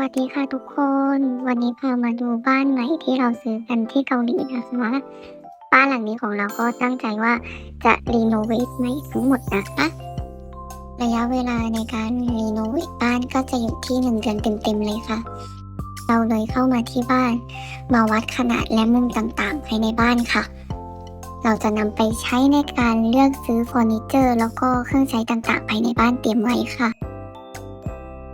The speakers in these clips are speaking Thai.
วัสดีค่ะทุกคน วันนี้พามาดูบ้านใหม่ที่เราซื้อกันที่เกาหลีนะคะ บ้านหลังนี้ของเราก็ตั้งใจว่าจะรีโนเวทใหม่ทั้งหมดนะคะระยะเวลาในการรีโนเวทบ้านก็จะอยู่ที่หนึ่งเดือนเต็มๆเลยค่ะ เราเลยเข้ามาที่บ้าน มาวัดขนาดและมุมต่างๆภายในบ้านค่ะ เราจะนำไปใช้ในการเลือกซื้อเฟอร์นิเจอร์ แล้วก็เครื่องใช้ต่างๆ ภายในบ้านเตรียมไว้ค่ะ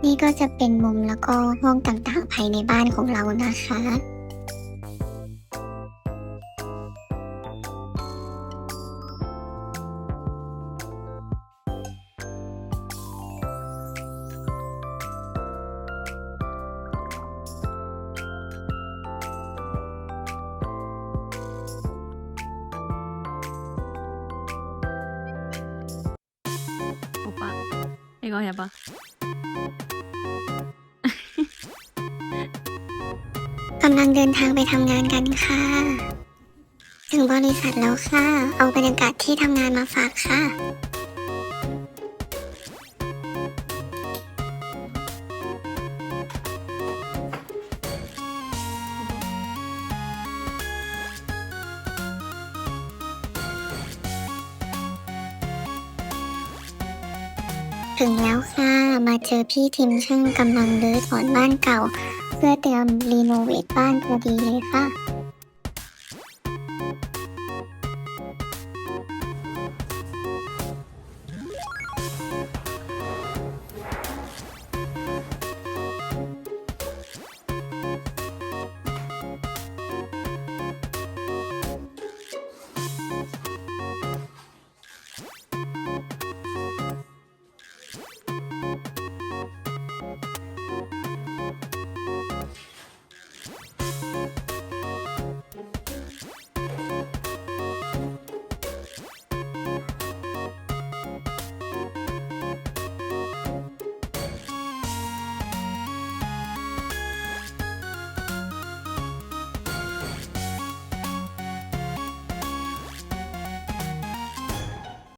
นี่ก็จะเป็นมุมแล้วก็ห้องต่างๆ ภายในบ้านของเรานะคะ 오빠 이거 해봐 กำลังเดินทางไปทำงานกันค่ะ ถึงบริษัทแล้วค่ะ เอาบรรยากาศที่ทำงานมาฝากค่ะถึงแล้วค่ะ มาเจอพี่ทีมช่างกำลังรื้อถอนบ้านเก่า เพื่อเตรียมรีโนเวทบ้านพอดีเลยค่ะ